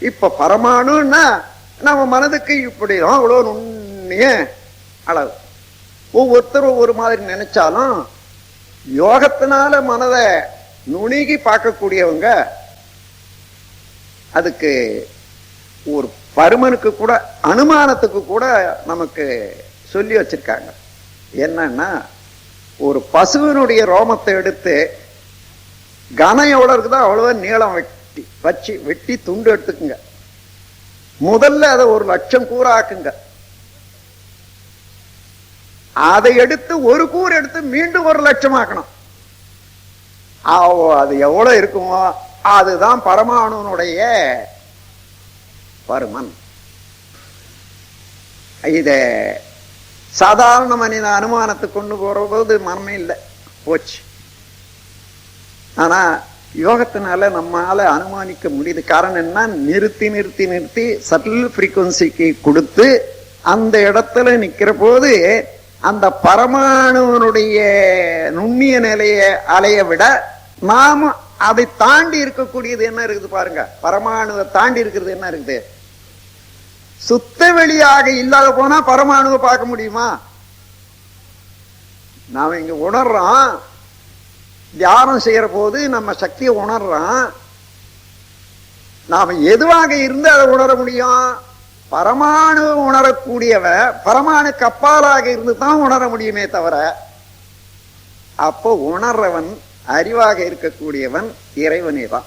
இப்ப பரமாணுன்னா நம்ம மனதுக்கு இப்படிதான் அவ்வளவு நுண்ணிய அளவு. ஒவ்வொருத்தரும் ஒவ்வொரு மாதிரி நினைச்சாலும் யோகத்தினால மனதை நுணுகி பார்க்கக்கூடியவங்க அதுக்கு ஒரு பருமனுக்கு கூட அனுமானத்துக்கு கூட நமக்கு சொல்லி வச்சிருக்காங்க. என்னன்னா ஒரு பசுவினுடைய ரோமத்தை எடுத்து கனம் எவ்வளவு இருக்குதோ அவ்வளவு நீளம் வெட்டி வச்சு வெட்டி துண்டு எடுத்துக்குங்க. முதல்ல அதை ஒரு லட்சம் கூற ஆக்குங்க. அதை எடுத்து ஒரு கூறு எடுத்து மீண்டும் ஒரு லட்சம் ஆக்கணும். அது எவ்வளவு இருக்குமோ அதுதான் பரமாணுனுடைய பருமன். இத சாதாரண மனித அனுமானத்துக்கு கொண்டு போறது மனமே இல்லை. போச்சு. ஆனா யோகத்தினால நம்மால அனுமானிக்க முடியுது. காரணம் என்ன நிறுத்தி நிறுத்தி நிறுத்தி சட்டில் ஃப்ரீக்குவன்சிக்கு கொடுத்து அந்த இடத்துல நிற்கிற போது அந்த பரமாணுவனுடைய நுண்ணிய நிலைய அலைய விட நாம அதை தாண்டி இருக்கக்கூடியது என்ன இருக்குது பாருங்க. பரமாணுவை தாண்டி இருக்கிறது என்ன இருக்குது? சுத்த வெளியாக இல்லாத போனா பரமாணுவை பார்க்க முடியுமா? நாம இங்க உணர்றோம். தியானம் செய்யற போது நம்ம சக்தியை உணர்றோம் நாம எதுவாக இருந்து அதை உணர முடியும்? பரமாணு உணரக்கூடியவ பரமாணு கப்பாலாக இருந்து தான் உணர முடியுமே தவிர அப்போ உணர்றவன் அறிவாக இருக்கக்கூடியவன் இறைவனே தான்.